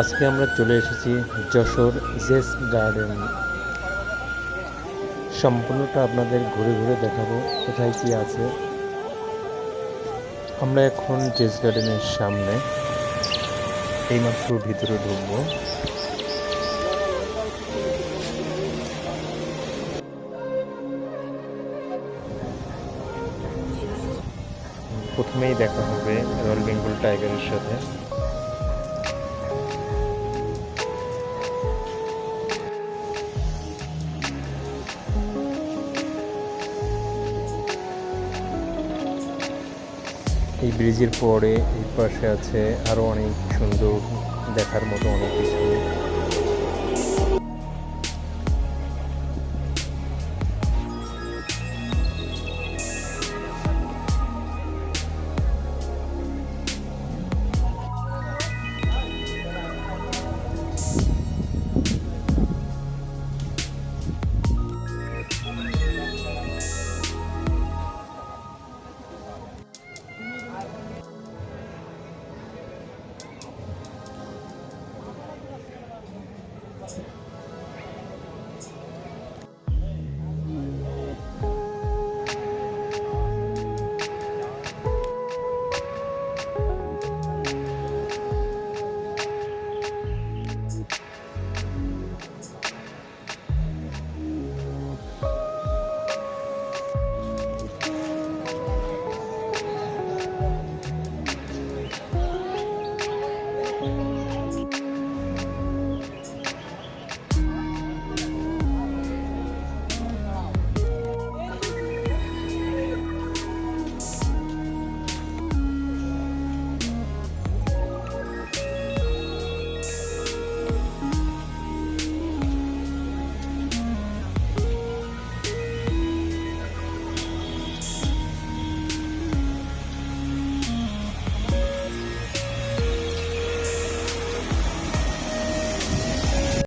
আজকে আমরা চলে এসেছি যশোর জেস গার্ডেন। সম্পূর্ণটা আপনাদের ঘুরে ঘুরে দেখাবো, কোথায় কি আছে। আমরা এখন জেস গার্ডেনের সামনে, এইমাত্র ভিতরে ঢুকবো। প্রথমেই দেখা হবে রয়্যাল বেঙ্গল টাইগারের সাথে। এই ব্রিজের পরে এই পাশে আছে আরও অনেক সুন্দর দেখার মতো অনেক কিছু।